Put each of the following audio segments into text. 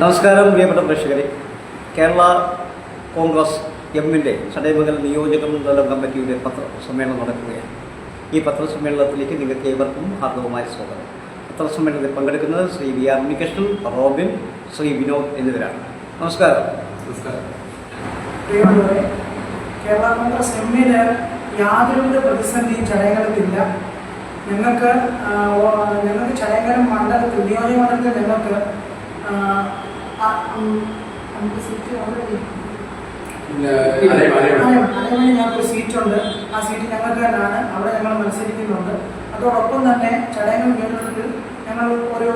നമസ്കാരം പ്രിയപ്പെട്ട പ്രേക്ഷകരെ. കേരള കോൺഗ്രസ് എമ്മിന്റെ ചടയമംഗൽ നിയോജക മണ്ഡലം കമ്മിറ്റിയുടെ പത്രസമ്മേളനം നടക്കുകയാണ്. ഈ പത്രസമ്മേളനത്തിലേക്ക് നിങ്ങൾക്ക് ഏവർക്കും ഹാർദവമായ സ്വാഗതം. പത്രസമ്മേളനത്തിൽ പങ്കെടുക്കുന്നത് Shri V R Unnikrishnan Robin Shri Vinod എന്നിവരാണ്. നമസ്കാരം. നമസ്കാരം. കേരള കോൺഗ്രസ് എമ്മിന് യാതൊരുവിധ പ്രതിസന്ധിയും ചടയങ്കലത്തില്ല ഞങ്ങൾക്ക് ഞങ്ങൾക്ക് ചടയങ്കരം മണ്ഡലത്തിൽ നിയോജക മണ്ഡലത്തിൽ ഞങ്ങൾക്ക് ആ, ഞങ്ങൾക്ക് സീറ്റ് ഉണ്ട് അതേപോലെ ഞങ്ങൾക്ക് സീറ്റുണ്ട് ആ സീറ്റ് ഞങ്ങൾക്ക് തന്നെയാണ് അവിടെ ഞങ്ങൾ മത്സരിക്കുന്നുണ്ട്. അതോടൊപ്പം തന്നെ ചടയങ്ങൾ കേന്ദ്രത്തിൽ ഞങ്ങൾ ഒരു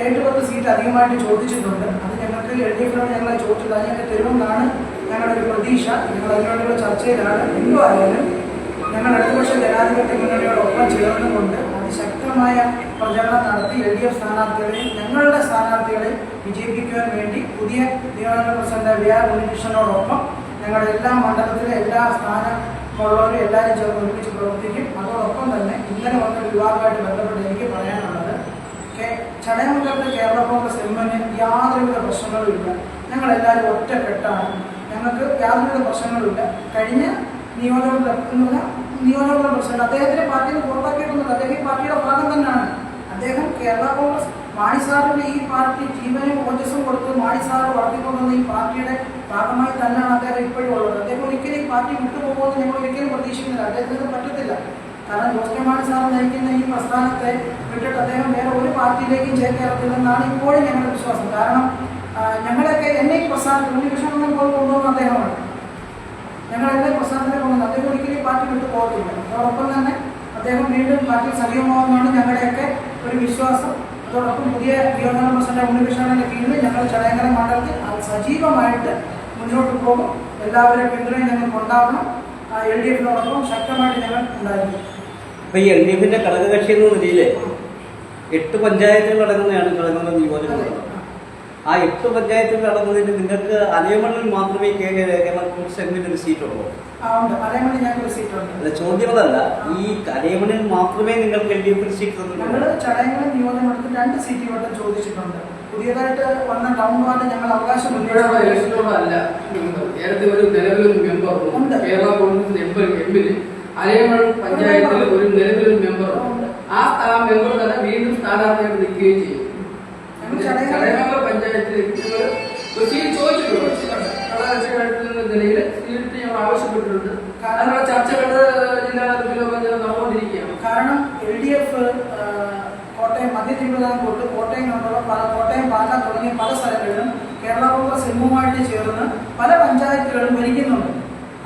ഏഴ് പത്ത് സീറ്റ് അധികമായിട്ട് ചോദിച്ചിട്ടുണ്ട്. അത് ഞങ്ങൾക്ക് എൽ ഡി എഫിനോട് ഞങ്ങൾ ചോദിച്ചത്. അത് ഞങ്ങൾക്ക് തരുമെന്നാണ് ഞങ്ങളുടെ ഒരു പ്രതീക്ഷ. ഞങ്ങൾ അതിനോടുള്ള ചർച്ചയിലാണ്. എന്തോ ആയാലും ഞങ്ങൾ വർഷം ജനാധിപത്യ മുന്നണിയോടൊപ്പം ചേർന്നുകൊണ്ട് അതിശക്തമായ പ്രചരണം നടത്തി എൽ ഡി എഫ് സ്ഥാനാർത്ഥികളെ ഞങ്ങളുടെ സ്ഥാനാർത്ഥികളെ വിജയിപ്പിക്കുവാൻ വേണ്ടി പുതിയ നിയമമണ്ഡല പ്രസിഡന്റ് വി ആർ ഉണ്ണികൃഷ്ണനോടൊപ്പം ഞങ്ങളുടെ എല്ലാ മണ്ഡലത്തിലെ എല്ലാ സ്ഥാനമുള്ളവരും എല്ലാവരും ചേർന്ന് ഒരുമിച്ച് പ്രവർത്തിക്കും. അതോടൊപ്പം തന്നെ ഇന്നലെ വന്ന വിവാഹമായിട്ട് ബന്ധപ്പെട്ട് എനിക്ക് പറയാനുള്ളത് ചടയമംഗലത്ത് കേരള കോൺഗ്രസ് എമ്മിന് യാതൊരുവിധ പ്രശ്നങ്ങളും ഇല്ല. ഞങ്ങളെല്ലാവരും ഒറ്റക്കെട്ടാണ്. ഞങ്ങൾക്ക് യാതൊരുവിധ പ്രശ്നങ്ങളും ഇല്ല. കഴിഞ്ഞ നിയോജക എന്ന് പറഞ്ഞാൽ പ്രസിഡന്റ് അദ്ദേഹത്തിന്റെ പാർട്ടിയിൽ നിന്ന് പുറത്താക്കിയിട്ടൊന്നുമില്ല അദ്ദേഹം ഈ പാർട്ടിയുടെ ഭാഗം തന്നെയാണ്. അദ്ദേഹം കേരള കോൺഗ്രസ് മാണി സാറിന്റെ ഈ പാർട്ടി ജീവനും ഓജസ്സും കൊടുത്ത് മാണി സാറ് വളർത്തിക്കൊണ്ടുവന്ന ഈ പാർട്ടിയുടെ ഭാഗമായി തന്നെയാണ് അദ്ദേഹം ഇപ്പോഴും ഉള്ളത്. അദ്ദേഹം ഒരിക്കലും ഈ പാർട്ടി വിട്ടുപോകുമെന്ന് ഞങ്ങൾ ഒരിക്കലും പ്രതീക്ഷിക്കുന്നില്ല. അദ്ദേഹത്തിന് പറ്റത്തില്ല. കാരണം ജോസ് കെ മാണി സാർ നയിക്കുന്ന ഈ പ്രസ്ഥാനത്തെ വിട്ടിട്ട് അദ്ദേഹം വേറെ ഒരു പാർട്ടിയിലേക്കും ചേക്കേറത്തില്ലെന്നാണ് ഇപ്പോഴും ഞങ്ങളുടെ വിശ്വാസം. കാരണം ഞങ്ങളൊക്കെ എന്നെ ഈ പ്രസ്ഥാനത്തിൽ ഉണ്ണികൃഷ്ണൻ പോലും കൊണ്ടുവന്ന അദ്ദേഹമാണ് ഞങ്ങൾ എന്നെ പ്രസ്ഥാനത്തിനെ കൊണ്ടുവന്നത് അദ്ദേഹം ഒരിക്കലും ഈ പാർട്ടി വിട്ടു പോകത്തില്ല. അതോടൊപ്പം തന്നെ അദ്ദേഹം വീണ്ടും പാർട്ടി സജീവമാകുമെന്നാണ് ഞങ്ങളുടെയൊക്കെ ഒരു വിശ്വാസം അതോടൊപ്പം പുതിയ നിയോജക പ്രസിഡന്റ് ഉണ്ണികൃഷ്ണന്റെ കീഴിൽ ഞങ്ങൾ ചടയങ്കര മണ്ഡലത്തിൽ അത് സജീവമായിട്ട് മുന്നോട്ട് പോകും. എല്ലാവരുടെയും പിന്തുണയും ഞങ്ങൾക്ക് ഉണ്ടാവണം. എൽ ഡി എഫിനോടൊപ്പം ശക്തമായിട്ട് ഞങ്ങൾ ഉണ്ടായിരുന്നു അപ്പൊ ഈ എൽ ഡി എഫിന്റെ ഘടകകക്ഷി എന്ന നിലയിൽ എട്ട് പഞ്ചായത്തുകൾ അടങ്ങുന്നതാണ് കളങ്ങുന്ന നിയോജക ആ എട്ട് പഞ്ചായത്തിൽ നടന്നതിന് നിങ്ങൾക്ക് അലയമണ്ണിൽ മാത്രമേ ഒരു സീറ്റുള്ളൂ. അല്ല ചോദ്യം അതല്ല ഈ കലയമണിൽ മാത്രമേ നിങ്ങൾക്ക് എൽ ഡി എഫിൽ സീറ്റ് ഞങ്ങൾ തന്നിട്ടുള്ളൂ ചടയങ്കര നിയോജകമണ്ഡലത്തിൽ രണ്ട് സീറ്റുകളും ചോദിച്ചിട്ടുണ്ട്. പുതിയതായിട്ട് വന്ന ടൗൺ വാർഡ് ഞങ്ങൾ അവകാശം ഇലക്ഷനോടല്ല നേരത്തെ ഒരു നിലവിലൊരു മെമ്പർ ഉണ്ട്. കേരള കോൺഗ്രസ് എം എമ്മിന് അലയമൺ പഞ്ചായത്തിൽ ഒരു നിലവിലൊരു മെമ്പർ ഉണ്ട്. ആ മെമ്പർ തന്നെ വീണ്ടും സ്ഥാനാർത്ഥിയായിട്ട് നിൽക്കുകയും ചെയ്യും. ആവശ്യപ്പെട്ടിട്ടുണ്ട്. അതിനുള്ള ചർച്ചകൾ ജില്ലാ തലത്തിലോ നടന്നുകൊണ്ടിരിക്കുകയാണ്. കാരണം എൽ ഡി എഫ് കോട്ടയം മധ്യ തിരുവിതാംകൂർ തൊട്ട് കോട്ടയം കൊണ്ടുള്ള പല കോട്ടയം പാല തുടങ്ങിയ പല സ്ഥലങ്ങളിലും കേരള കോൺഗ്രസ് എമ്മുമായിട്ട് ചേർന്ന് പല പഞ്ചായത്തുകളും ഭരിക്കുന്നുണ്ട്.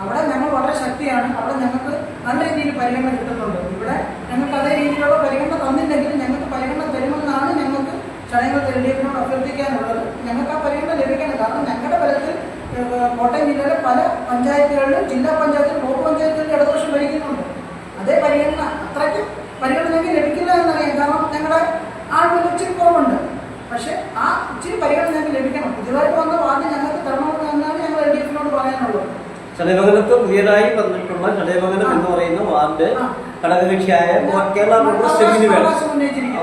അവിടെ ഞങ്ങൾ വളരെ ശക്തിയാണ്. അവിടെ ഞങ്ങൾക്ക് നല്ല രീതിയിൽ പരിഗണന കിട്ടുന്നുണ്ട്. ഇവിടെ ഞങ്ങൾക്ക് അതേ രീതിയിലുള്ള പരിഗണന തന്നില്ലെങ്കിലും ഞങ്ങൾക്ക് പരിഗണന തരുമെന്നാണ് ഞങ്ങൾക്ക് ചടങ്ങുകൾ എൽ ഡി എഫിനോട് അഭ്യർത്ഥിക്കാനുള്ളത്. ഞങ്ങൾക്ക് ആ പരിഗണന ലഭിക്കണം. കാരണം ഞങ്ങളുടെ കോട്ടയം ജില്ലയിലെ പല പഞ്ചായത്തുകളിലും ജില്ലാ പഞ്ചായത്തിലും ബ്ലോക്ക് പഞ്ചായത്തുകളിൽ ഇടതുപക്ഷം ഭരിക്കുന്നുണ്ട്. അതേ പരിഗണന അത്രയ്ക്ക് പരിഗണന ഞങ്ങൾക്ക് ലഭിക്കില്ല എന്നറിയാം. കാരണം ഞങ്ങളുടെ ആളുകൾ ഇച്ചിരി കുറവുണ്ട്. പക്ഷേ ആ ഇച്ചിരി പരിഗണന ഞങ്ങൾക്ക് ലഭിക്കണം. പുതിയതായിട്ട് വന്ന വാർഡ് ഞങ്ങൾക്ക് തരണമെന്ന് എന്നാണ് ഞങ്ങൾ എൽ ഡി എഫിനോട് പറയാനുള്ളത്. ചടയമംഗലത്ത് പുതിയതായി വന്നിട്ടുള്ള ചടയമംഗലം എന്ന് പറയുന്ന വാർഡ്. ഘടകകക്ഷിയായ കേരള കോൺഗ്രസ്. അവകാശം ഉന്നയിച്ചിരിക്കുന്നു.